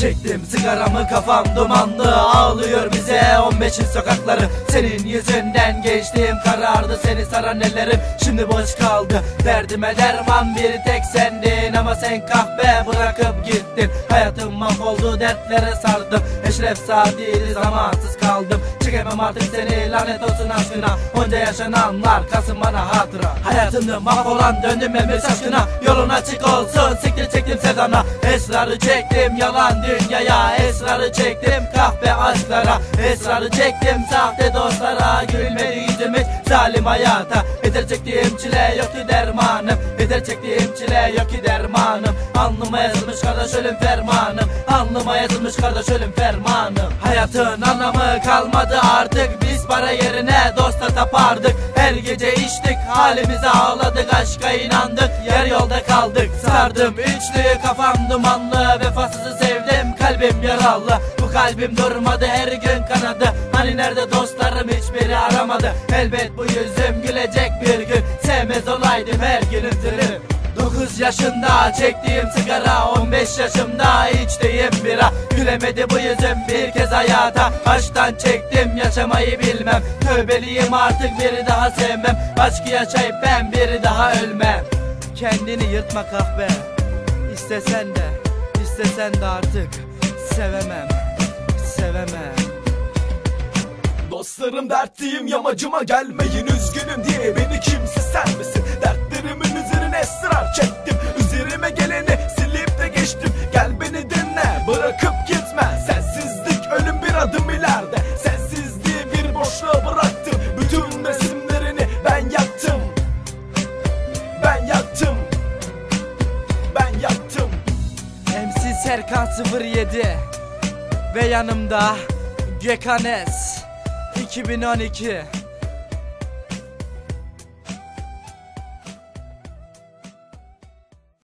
Çektim sigaramı kafam dumanlı. Ağlıyor bize 15'in sokakları. Senin yüzünden geçtiğim karardı Seni saran ellerim. Şimdi boş kaldı Derdime derman bir tek sendin. Ama sen kahve bırakıp gittin. Hayatım mahvoldu dertlere sardım. Eşref saatiydi zamansız kaldım Çekemem artık seni lanet olsun aşkına. Onca yaşananlar kalsın bana hatıra. Hayatımda mahvolan döndüm emir aşkına. Yolun açık olsun siktir çektim sevdana Esrarı çektim yalan dünyaya. Esrarı çektim kahve aşklara. Esrarı çektim sahte dostlara Gülmedi zalim hayata. Yeter çektiğim çile yok ki dermanım. Yeter çektiğim çile yok ki dermanım. Alnıma yazılmış kardeş ölüm fermanım. Alnıma yazılmış kardeş ölüm fermanım. Hayatın anlamı kalmadı artık. Biz para yerine dosta tapardık. Her gece içtik halimize ağladık Aşka inandık. Yer yolda kaldık. Sardım üçlü kafam dumanlı. Vefasızı sevdim kalbim yaralı. Bu kalbim durmadı her gün kanadı aramadı Elbet bu yüzüm gülecek bir gün. Sevmez olaydım her gün üzülür 9 yaşında çektiğim sigara 15 yaşımda içtiğim bira. Gülemedi bu yüzüm bir kez hayata. Aşktan çektim yaşamayı bilmem. Tövbeliyim artık biri daha sevmem. Aşkı yaşayıp ben biri daha ölmem. Kendini yırtma kahve İstesen de istesen de artık Sevemem. Sevemem Dostlarım dertliyim yamacıma gelmeyin üzgünüm diye beni kimse sen misin Dertlerimin üzerine ısrar çektim Üzerime geleni silip de geçtim. Gel beni dinle bırakıp gitme. Sensizlik ölüm bir adım ileride. Sensizliği bir boşluğa bıraktım. Bütün resimlerini ben yaktım. Ben yaktım. Ben yaktım. MC Serkan 07 Ve yanımda Gökhanes 2012